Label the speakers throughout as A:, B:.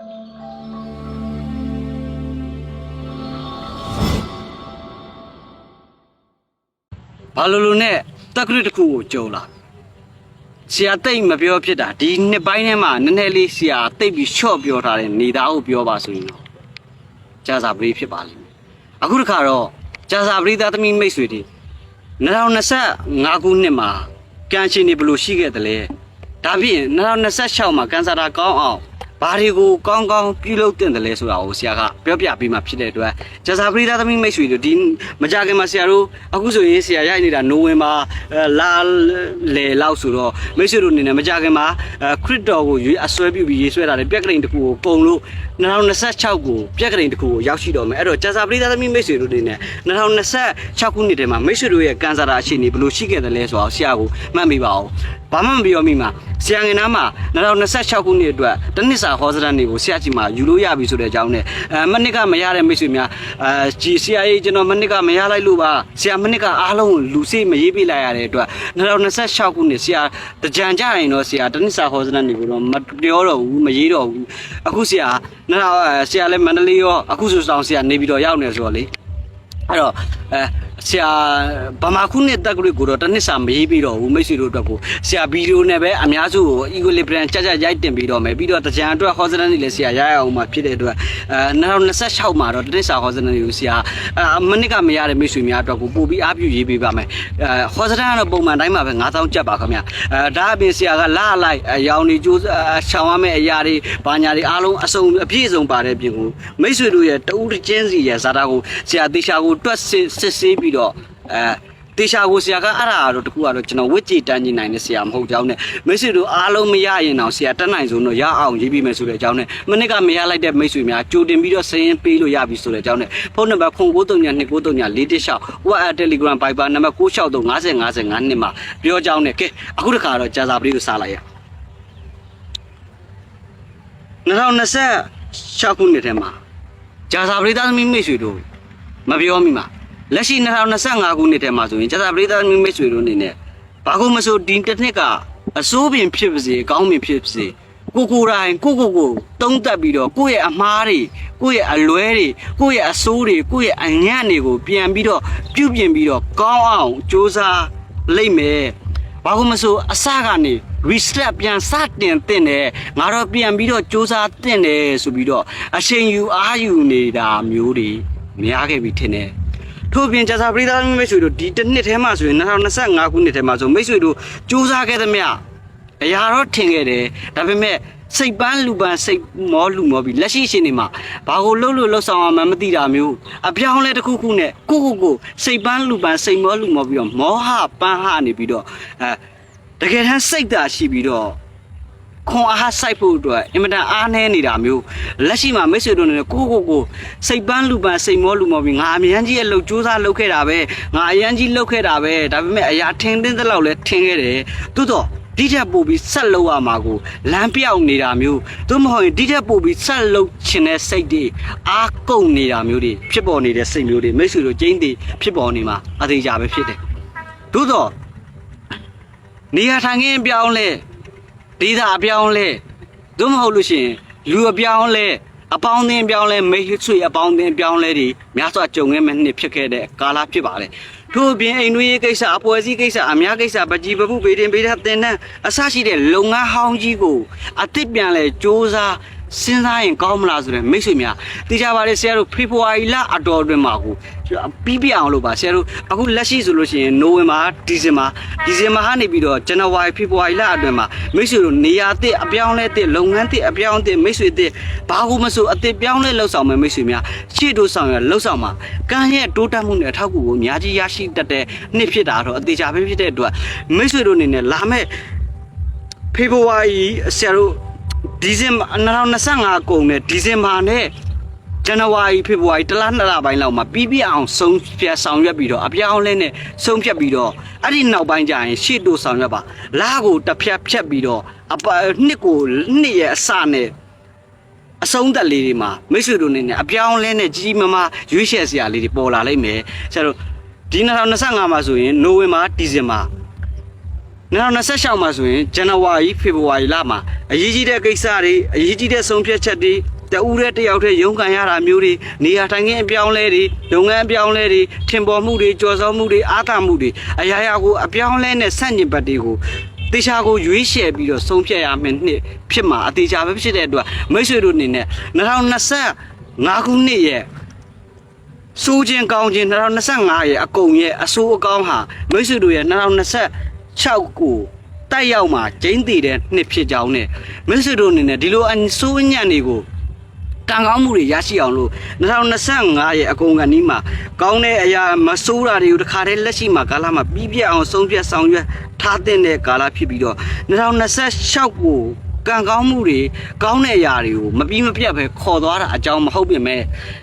A: ဘာလို့လို့နဲ့တက်ကရစ်တစ်ခုကိုကြုံလာဆရာတိတ်မပြောဖြစ်တာဒီနှစ်ပိုင်းထဲမှာနည်းနည်းလေးဆရာတိတ်ပြီးရှော့ပြောထားတဲ့နေသားကိုပြောပါဆိုရင်တော့ကြာစာပရိဖြစ်ပါလိမ့်မယ်အခုတစ်ခါတော့ကြာစာပရိသားသမီးမိတ်ဆွေတွေ2025ခုနှစ်မှာကံရှင်တွေဘယ်လိုရှိခဲ့သလဲဒါဖြင့်2026မှာကန်ဆာတာကောင်းအောင် ဘာတွေကိုကောင်းကောင်းပြုလုပ်တင်တယ်လဲဆိုတာကိုဆရာကပြောပြပေးမှာဖြစ်တဲ့အတွက်ကြာစာပရိသတ်သမီးမိတ်ဆွေတို့ဒီမကြခင်မှာဆရာတို့အခုဆိုရင်ဆရာရိုက်နေတာနိုဝင်ဘာအဲလာလေလောက်ဆိုတော့မိတ်ဆွေတို့အနေနဲ့မကြခင်မှာအဲခရစ်တော်ကိုရွေးအစွဲပြုပြီးရေးဆွဲတာလေပြက်ကလေးတစ်ခုကိုပုံလို့2026ကိုပြက်ကလေးတစ်ခုကိုရောက်ရှိတော့မယ်အဲ့တော့ကြာစာပရိသတ်သမီးမိတ်ဆွေတို့အနေနဲ့2026ခုနှစ်ထဲမှာမိတ်ဆွေတို့ရဲ့ကန်ဆာတာအခြေအနေဘယ်လိုရှိခဲ့တယ်လဲဆိုတော့ဆရာကိုမှတ်မိပါအောင် ဘာမှမပြောမိမှာဆရာငင်နာမှာ2026ခုနှစ်အတွက်တနစ်စာဟောစရန်တွေကိုဆရာကြီးမှာယူလို့ရပြီဆိုတဲ့အကြောင်းနဲ့အဲမနစ်ကမရတဲ့မိတ်ဆွေများအဲကြီးဆရာကြီးကျွန်တော်မနစ်ကမရလိုက်လို့ပါဆရာမနစ်ကအားလုံးလူစိတ်မရေးပြလိုက်ရတဲ့အတွက်2026ခုနှစ်ဆရာတကြံကြရင်တော့ဆရာတနစ်စာဟောစရန်တွေကိုတော့မပြောတော့ဘူးမရေးတော့ဘူးအခုဆရာ2000ဆရာလည်းမန္တလေးရောအခုဆိုဆောင်ဆရာနေပြီးတော့ရောက်နေဆိုတော့လေအဲ့တော့အဲ ဆရာဗမာခုနှစ်တက်ဂရိတ်ကိုတော့တစ်နှစ်စာမရေးပြီးတော့ဘူးမိတ်ဆွေတို့အတွက်ကိုဆရာဗီဒီယိုနဲ့ပဲအများစုကို equilibrium ကြကြရိုက်တင်ပြီးတော့မယ်ပြီးတော့တကြံအတွက်ဟောစတန်တွေလည်းဆရာရရအောင်မှာဖြစ်တဲ့အတွက်အဲ2026မှာတော့တစ်နှစ်စာဟောစတန်တွေကိုဆရာအမနစ်ကမရတဲ့မိတ်ဆွေများအတွက်ကိုပို့ပြီးအားပြုရေးပေးပါမယ်အဲဟောစတန်ကတော့ပုံမှန်တိုင်းမှာပဲ9000ကျပ်ပါခင်ဗျအဲဒါအပြင်ဆရာကလာလိုက်အရောင်တွေကျိုးရှောင်ရမယ့်အရာတွေဘာညာတွေအားလုံးအစုံအပြည့်အစုံပါတဲ့ပြင်ကိုမိတ်ဆွေတို့ရဲ့တဦးတစ်ချင်းစီရဲ့ဇာတာကိုဆရာတေချာကိုတွက်စစ်စစ်ဆေးပြီးတော့အဲတေချာကိုဆရာကအဲ့ဒါတော့တခုကတော့ကျွန်တော်ဝစ်ကြည်တန်းကြီးနိုင်တဲ့ဆရာမဟုတ်ကြောင်းနဲ့မိတ်ဆွေတို့အားလုံးမရရင်တော့ဆရာတက်နိုင်ဆုံးတော့ရအောင်ရေးပြီးမယ်ဆိုတဲ့အကြောင်းနဲ့မနစ်ကမရလိုက်တဲ့မိတ်ဆွေများကြိုတင်ပြီးတော့စရင်ပေးလို့ရပြီဆိုတဲ့အကြောင်းနဲ့ဖုန်းနံပါတ်0939294416 WhatsApp Telegram Viber နံပါတ်96355055နှစ်မှာပြောကြောင်းနဲ့ကဲအခုတခါတော့ကြာစာပလေးကိုစားလိုက်ရ2026ခုနှစ်ထဲမှာကြာစာပရိသတ်သမီးမိတ်ဆွေတို့မပြောမိမှာ လက်ရှိ2025ခုနှစ်ထဲမှာဆိုရင်ကျသာပရိသတ်မိတ်ဆွေတို့အနေနဲ့ဘာကိုမဆိုဒီတစ်နှစ်ကအစိုးပင်ဖြစ်ပါစေအကောင်းပင်ဖြစ်ပါစေကိုကိုတိုင်းကိုကိုကိုတုံးတက်ပြီးတော့ကိုယ့်ရဲ့အမားတွေကိုယ့်ရဲ့အလွဲတွေကိုယ့်ရဲ့အဆိုးတွေကိုယ့်ရဲ့အညံ့တွေကိုပြန်ပြီးတော့ပြုပြင်ပြီးတော့ကောင်းအောင်စူးစမ်းလိုက်မယ်။ဘာလို့မဆိုအစကနေ reset ပြန်စတင်တင်တယ်ငါတော့ပြန်ပြီးတော့စူးစမ်းတင်တယ်ဆိုပြီးတော့အချိန်ယူအားယူနေတာမျိုးတွေများခဲ့ပြီထင်တယ် ထို့ပြင်ကြာစာပရိသတ်မိတ်ဆွေတို့ဒီတစ်နှစ်ထဲမှာဆိုရင်2025ခုနှစ်ထဲမှာဆိုမိတ်ဆွေတို့စူးစမ်းခဲ့သမျှအရာတော့ထင်ခဲ့တယ်ဒါပေမဲ့စိတ်ပန်းလူပန်းစိတ်မောလူမောပြီးလက်ရှိရှင်နေမှာဘာကိုလှုပ်လို့လှုပ်ဆောင်အောင်မသိတာမျိုးအပြောင်းလဲတစ်ခုခုနဲ့ကိုကိုကိုစိတ်ပန်းလူပန်းစိတ်မောလူမောပြီးတော့မောဟပန်းဟနေပြီးတော့အဲတကယ်တမ်းစိတ်သာရှိပြီးတော့ ခွန်အားစိုက်ဖို့အတွက်အင်မတန်အားနည်းနေတာမျိုးလက်ရှိမှာမိတ်ဆွေတို့နဲ့ကိုကိုကိုစိတ်ပန်းလူပန်းစိတ်မောလူမောပြီးငါအမြန်းကြီးရဲ့လှုပ်ကြိုးစားလှုပ်ခဲ့တာပဲငါအရန်ကြီးလှုပ်ခဲ့တာပဲဒါပေမဲ့အရာထင်သင်းတဲ့လောက်လဲထင်ခဲ့တယ်သို့တော့ဒီထက်ပိုပြီးဆက်လှုပ်ရမှာကိုလမ်းပြောက်နေတာမျိုးသို့မဟုတ်ရင်ဒီထက်ပိုပြီးဆက်လှုပ်ချင်တဲ့စိတ်တွေအားကုန်နေတာမျိုးတွေဖြစ်ပေါ်နေတဲ့စိတ်မျိုးတွေမိတ်ဆွေတို့ကျင်းတွေဖြစ်ပေါ်နေမှာအသေးကြပဲဖြစ်တယ်သို့တော့နေရာထိုင်ခင်းပြောင်းလဲ ဒေတာအပြောင်းလဲသို့မဟုတ်လို့ရှိရင်လူအပြောင်းလဲအပေါင်းအသင်းပြောင်းလဲမိတ်ဆွေအပေါင်းအသင်းပြောင်းလဲတွေများစွာကြုံခဲ့မဲ့နှစ်ဖြစ်ခဲ့တဲ့ကာလဖြစ်ပါတယ်ထို့အပြင်အိမ်တွင်းရေးကိစ္စအပွဲစည်းကိစ္စအများကိစ္စပကြီးပပုဗေဒင်ဗေဒတင်တန်းအစရှိတဲ့လုပ်ငန်းဟောင်းကြီးကိုအသစ်ပြန်လဲစ조사 စဉ်းစားရင်ကောင်းမလားဆိုတဲ့မိတ်ဆွေများသိကြပါလေဆရာတို့ဖေဖော်ဝါရီလအတော်အတွင်းမှာကိုပြီးပြအောင်လို့ပါဆရာတို့အခုလက်ရှိဆိုလို့ရှိရင်နိုဝင်ဘာဒီဇင်ဘာဒီဇင်ဘာကနေပြီးတော့ဇန်နဝါရီဖေဖော်ဝါရီလအတွင်းမှာမိတ်ဆွေတို့နေရာအသစ်အပြောင်းလဲအသစ်လုပ်ငန်းအသစ်အပြောင်းအသစ်မိတ်ဆွေအသစ်ဘာကိုမဆိုအသစ်ပြောင်းလဲလှုပ်ဆောင်မယ်မိတ်ဆွေများရှေ့တို့ဆောင်ရလှုပ်ဆောင်မှာကံရဲ့တိုးတက်မှုနဲ့အထောက်အကူကိုအများကြီးရရှိတတ်တဲ့နှစ်ဖြစ်တာတော့အသေးချာပဲဖြစ်တဲ့အတွက်မိတ်ဆွေတို့အနေနဲ့လာမဲ့ဖေဖော်ဝါရီဆရာတို့ ဒီဇင်ဘာ2025ကုန်နဲ့ဒီဇင်ဘာနဲ့ဇန်နဝါရီဖေဖော်ဝါရီတလားနှစ်လပိုင်းလောက်မှာပြီးပြည့်အောင်ဆုံးဖြတ်ဆောင်ရွက်ပြီးတော့အပြောင်းအလဲနဲ့ဆုံးဖြတ်ပြီးတော့အဲ့ဒီနောက်ပိုင်းကျရင်ရှေ့တို့ဆောင်ရွက်ပါလာကိုတစ်ဖြတ်ဖြတ်ပြီးတော့အပနှစ်ကိုနှစ်ရဲ့အစနဲ့အဆုံးသက်လေးတွေမှာမိတ်ဆွေတို့နေနဲ့အပြောင်းအလဲနဲ့ကြီးကြီးမားမားရွေးချယ်စရာလေးတွေပေါ်လာလိမ့်မယ်ဆရာတို့ဒီ2025မှာဆိုရင်နိုဝင်ဘာဒီဇင်ဘာ 2026မှာဆိုရင်ဇန်နဝါရီဖေဖော်ဝါရီလမှာအရေးကြီးတဲ့ကိစ္စတွေအရေးကြီးတဲ့ဆုံးဖြတ်ချက်တွေတဦးတဲ့တယောက်တည်းရုန်းကန်ရတာမျိုးတွေနေရာထိုင်ခင်းအပြောင်းလဲတွေလုပ်ငန်းအပြောင်းလဲတွေထင်ပေါ်မှုတွေကြော်စောမှုတွေအားသာမှုတွေအရာရာကိုအပြောင်းလဲနဲ့ဆန့်ကျင်ဘက်တွေကိုတေချာကိုရွေးချယ်ပြီးတော့ဆုံးဖြတ်ရမယ်နှစ်ဖြစ်မှာအတေချာပဲဖြစ်တဲ့အတွက်မိတ်ဆွေတို့အနေနဲ့2025ခုနှစ်ရဲ့စိုးခြင်းကောင်းခြင်း2025ရဲ့အကုန်ရဲ့အစိုးအကောင်းဟာမိတ်ဆွေတို့ရဲ့ 2026ကိုတိုက်ရောက်မှာကျင်းတည်တဲ့နှစ်ဖြစ်ကြောင်းနဲ့မိတ်ဆွေတို့အနေနဲ့ဒီလိုအစိုးအညံ့တွေကိုကံကောင်းမှုတွေရရှိအောင်လို့2025ရဲ့အကုန်ကနီးမှာကောင်းတဲ့အရာမဆိုးတာတွေကိုတခါတည်းလက်ရှိမှာကာလမှာပြီးပြတ်အောင်ဆုံးဖြတ်ဆောင်ရွက်ထားတဲ့ကာလဖြစ်ပြီးတော့2026ကိုကံကောင်းမှုတွေကောင်းတဲ့အရာတွေကိုမပြီးမပြတ်ပဲခေါ်သွားတာအကြောင်းမဟုတ်ပြင်မဲ့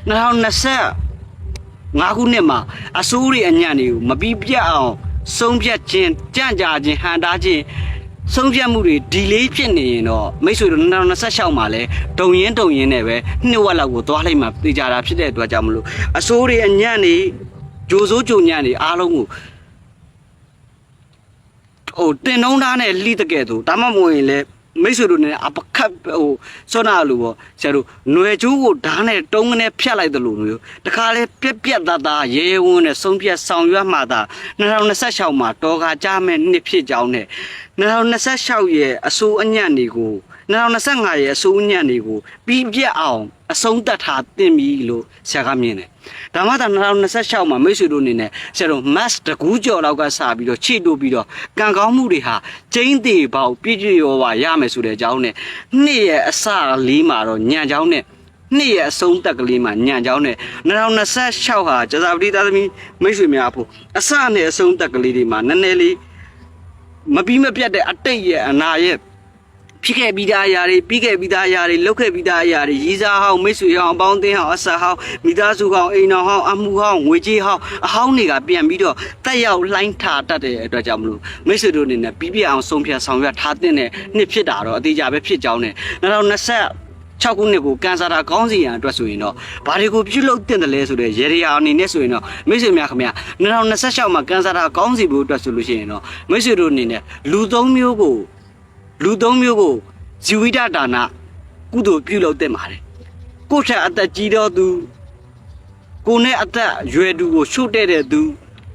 A: 2020ငါးခုနှစ်မှာအဆိုးတွေအညံ့တွေကိုမပြီးပြတ်အောင် ဆုံးဖြတ်ခြင်းကြံ့ကြာခြင်းဟန်တားခြင်းဆုံးဖြတ်မှုတွေဒီလေးဖြစ်နေရင်တော့မိတ်ဆွေတို့2026မှာလဲဒုံရင်ဒုံရင်နဲ့ပဲနှစ်ဝက်လောက်ကိုသွားလိုက်မှသိကြတာဖြစ်တဲ့အတွက်ကြောင့်မလို့အဆိုးတွေအညံ့တွေဂျိုဆိုးဂျိုညံ့တွေအားလုံးကိုဟိုတင်နှုံးသားနဲ့လှိတကဲ့သို့ဒါမှမဟုတ်ရင်လဲ မိတ်ဆွေတို့နဲ့အပခတ်ဟိုစောနာလို့ပေါ့ဆရာတို့ຫນွယ်ကျိုးကိုဓာတ်နဲ့တုံးကနေဖြတ်လိုက်တယ်လို့မျိုးတခါလေပြက်ပြက်သားသားရဲရဲဝန်းနဲ့ဆုံးဖြတ်ဆောင်ရွက်မှသာ2026မှာတော်ကကြမဲ့နှစ်ဖြစ်ကြောင်းနဲ့2026ရဲ့အစိုးအညံ့တွေကို 2025ရဲ့အစိုးအညံ့တွေကိုပြီးပြတ်အောင်အဆုံးသတ်ထားတင်ပြီလို့ဆရာကမြင်တယ်။ဒါမှသာ2026မှာမိတ်ဆွေတို့အနေနဲ့ဆရာတို့ mass တကူးကြော်လောက်ကစပြီးတော့ခြေတိုးပြီးတော့ကံကောင်းမှုတွေဟာကျင်းသေးပေါက်ပြည့်ပြည့်ရောပါရမယ်ဆိုတဲ့အကြောင်းနဲ့နှစ်ရဲ့အစလေးမှာတော့ညံကြောင်းနဲ့နှစ်ရဲ့အဆုံးသက်ကလေးမှာညံကြောင်းနဲ့2026ဟာကျသာပတိသားသမီးမိတ်ဆွေများအဖို့အစနဲ့အဆုံးသက်ကလေးတွေမှာနည်းနည်းလေးမပြီးမပြတ်တဲ့အတိတ်ရဲ့အနာရဲ့ ဖြစ်ခဲ့ပြီးသားအရာတွေပြီးခဲ့ပြီးသားအရာတွေလုပ်ခဲ့ပြီးသားအရာတွေရီးစားဟောင်းမိတ်ဆွေဟောင်းအပေါင်းအသင်းဟောင်းအဆက်ဟောင်းမိသားစုဟောင်းအိမ်တော်ဟောင်းအမှုဟောင်းငွေကြေးဟောင်းအဟောင်းတွေကပြန်ပြီးတော့တက်ရောက်လှိုင်းထားတတ်တဲ့အတွက်ကြောင့်မလို့မိတ်ဆွေတို့အနေနဲ့ပြီးပြအောင်ဆုံးဖြတ်ဆောင်ရွက်ထားတဲ့နှစ်ဖြစ်တာတော့အသေးကြပဲဖြစ်ကြောင်းနဲ့2020 6ခုနှစ်ကိုကန်ဆာတာကောင်းစီရန်အတွက်ဆိုရင်တော့ဘာတွေကိုပြုလုပ်တင်တယ်လဲဆိုတဲ့ရေရီယာအနေနဲ့ဆိုရင်တော့မိတ်ဆွေများခင်ဗျာ2026မှာကန်ဆာတာကောင်းစီဖို့အတွက်ဆိုလို့ရှိရင်တော့မိတ်ဆွေတို့အနေနဲ့လူသုံးမျိုးကို လူသုံးမျိုးကိုဇီဝိတဒါနကုသိုလ်ပြုလုပ်တဲ့မှာတယ်ကိုယ့်ထက်အသက်ကြီးတော့သူကိုယ်နဲ့အသက်ရွယ်သူကိုရှို့တဲ့တဲ့သူ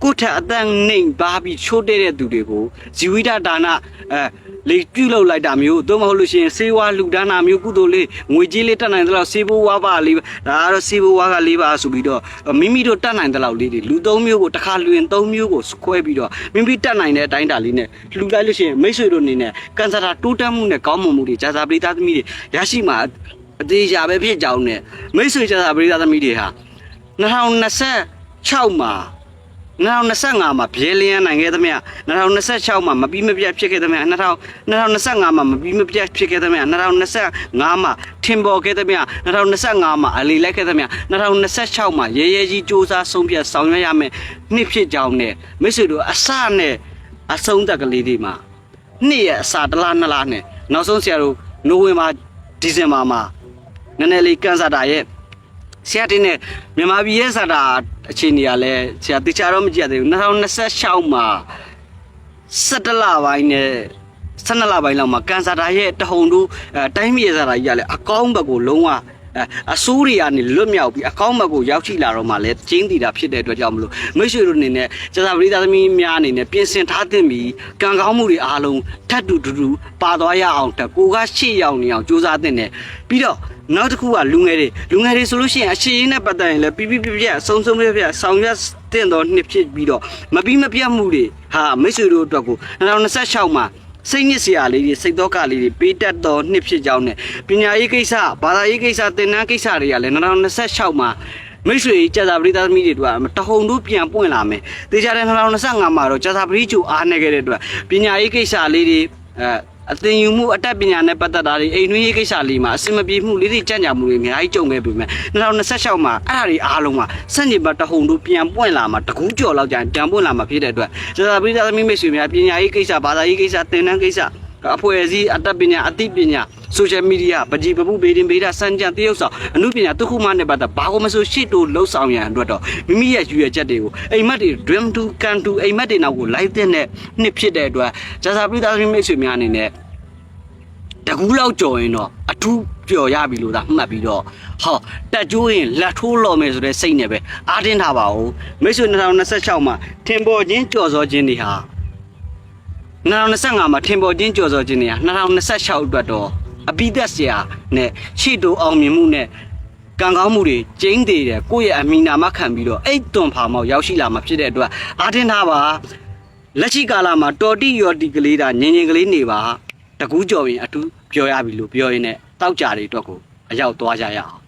A: ကိုယ့်ထက်အသက်နှိမ်ပါပြီးရှို့တဲ့တဲ့သူတွေကိုဇီဝိတဒါနအဲ လေပြုလုပ်လိုက်တာမျိုးသို့မဟုတ်လို့ရှိရင်စေဝါလူဒါနာမျိုးကုသိုလ်လေးငွေကြေးလေးတက်နိုင်တဲ့လောက်စေဘိုးဝါပါလေးဒါကတော့စေဘိုးဝါကလေးပါဆိုပြီးတော့မိမိတို့တက်နိုင်တဲ့လောက်လေးတွေလူသုံးမျိုးကိုတစ်ခါလွင်သုံးမျိုးကိုခွဲပြီးတော့မိမိတက်နိုင်တဲ့အတိုင်းတာလေးနဲ့လှူလိုက်လို့ရှိရင်မိတ်ဆွေတို့အနေနဲ့ကန်ဆာတာတိုးတက်မှုနဲ့ကောင်းမွန်မှုတွေဂျာစာပရိသတ်သမီးတွေရရှိမှာအသေးချာပဲဖြစ်ကြောင်းနဲ့မိတ်ဆွေဂျာစာပရိသတ်သမီးတွေဟာ2026မှာ 2025မှာဘဲလျန်းနိုင်ခဲ့သမျှ2026မှာမပြီးမပြတ်ဖြစ်ခဲ့သမျှ2025မှာမပြီးမပြတ်ဖြစ်ခဲ့သမျှ2025မှာထင်ပေါ်ခဲ့သမျှ2025မှာအလီလိုက်ခဲ့သမျှ2026မှာရဲရဲကြီးစူးစမ်းဆုံးဖြတ်ဆောင်ရွက်ရမယ်နှစ်ဖြစ်ကြောင်းနဲ့မိတ်ဆွေတို့အစနဲ့အဆုံးသက်ကလေးတွေမှာနှစ်ရဲ့အစာတစ်လားနှစ်လားနဲ့နောက်ဆုံးဆရာတို့နိုဝင်ဘာဒီဇင်ဘာမှာနည်းနည်းလေးကန်ဆာတာရဲ့ ဆရာတင်နဲ့မြန်မာပြည်ရဲ့စာတာအခြေအနေကလည်းဆရာတခြားတော့မကြည့်ရသေးဘူး2026မှာ17လပိုင်းနဲ့12လပိုင်းလောက်မှာကန်ဆာတာရဲ့တဟုန်တို့အဲတိုင်းပြည်ရဲ့စာတာကြီးကလည်းအကောင်းဘက်ကိုလုံးဝအဲအဆိုးတွေကနေလွတ်မြောက်ပြီးအကောင်းဘက်ကိုရောက်ရှိလာတော့မှလည်းကျင်းတည်တာဖြစ်တဲ့အတွက်ကြောင့်မလို့မိတ်ဆွေတို့အနေနဲ့ကျသာပရိသတ်သမီးများအနေနဲ့ပြင်ဆင်ထားသင့်ပြီးကံကောင်းမှုတွေအားလုံးထပ်တူတူတူပါသွားရအောင်တက်ကိုကရှေ့ရောက်နေအောင်ကြိုးစားသင့်တယ်ပြီးတော့ နောက်တစ်ခုကလူငယ်တွေလူငယ်တွေဆိုလို့ရှိရင်အရှိရင်နဲ့ပတ်သက်ရင်လည်းပြပြပြပြအဆုံးဆုံးပြပြဆောင်ရွက်တဲ့တော့နှစ်ဖြစ်ပြီးတော့မပြီးမပြတ်မှုတွေဟာမိတ်ဆွေတို့အတွက်ကို2026မှာစိတ်ညစ်စရာလေးတွေစိတ်တော့ကလေးတွေပေးတတ်တော်နှစ်ဖြစ်ကြောင်းနဲ့ပညာရေးကိစ္စဘာသာရေးကိစ္စသင်တန်းကိစ္စတွေကလည်း2026မှာမိတ်ဆွေကျသာပရိသတ်သမီးတွေတို့ကတဟုန်တို့ပြန်ပွင့်လာမယ်။တေချာတဲ့2025မှာတော့ကျသာပရိကျူအားနေခဲ့တဲ့အတွက်ပညာရေးကိစ္စလေးတွေအဲ အသင်ယူမှုအတတ်ပညာနဲ့ပတ်သက်တာတွေအိမ်တွင်းရေးကိစ္စလေးမှာအစင်မပြေမှုလေးတွေကြံ့ကြာမှုတွေအများကြီးကြုံခဲ့ပြီမဲ့2026မှာအဲ့ဒါတွေအားလုံးမှာစက်ညစ်ဘတ်တဟုန်တို့ပြန်ပွင့်လာမှာတကူးကြော်လောက်ကြရင်ပြန်ပွင့်လာမှာဖြစ်တဲ့အတွက်ကျသာပရိသတ်သမီးမိတ်ဆွေများပညာရေးကိစ္စဘာသာရေးကိစ္စသင်တန်းကိစ္စ အဖွဲ့အစည်းအတတ်ပညာအသိပညာ social media ပကြီးပပုဘေးတင်ဘေးတာစံကြံတရုပ်ဆောင်အမှုပညာတစ်ခုမှနဲ့ပတ်သက်ဘာကိုမဆိုရှစ်တို့လှုပ်ဆောင်ရန်အတွက်တော့မိမိရဲ့ယူရချက်တွေကိုအိမ်မက်တွေ dream to can to အိမ်မက်တွေနောက်ကိုလိုက်တဲ့နဲ့နှစ်ဖြစ်တဲ့အတွက်ဂျာစာပရိသတ်မိတ်ဆွေများအနေနဲ့တကူးလောက်ကြော်ရင်တော့အထူးပျော်ရပြီလို့သာမှတ်ပြီးတော့ဟောတက်ကျိုးရင်လက်ထိုးလော်မယ်ဆိုတဲ့စိတ်နဲ့ပဲအားတင်းထားပါဦးမိတ်ဆွေ2026မှာထင်ပေါ်ခြင်းကြော်စောခြင်းတွေဟာ 2025မှာထင်ပေါ်ခြင်းကြော်စောခြင်းတွေဟာ2026အတွက်တော့အပိသက်စရာနဲ့ရှေ့တိုးအောင်မြင်မှုနဲ့ကံကောင်းမှုတွေကျင်းသေးတယ်ကိုယ့်ရဲ့အမိနာမခံပြီးတော့အိတ်သွန်ဖာမောက်ရောက်ရှိလာမှာဖြစ်တဲ့အတွက်အားတင်းထားပါလက်ရှိကာလမှာတော်တိရော်တီကလေးတာငင်ငင်ကလေးနေပါတကူးကြော်ရင်အထူးပြောရပြီလို့ပြောရင်းနဲ့တောက်ကြတွေအတွက်ကိုအရောက်သွားကြရအောင်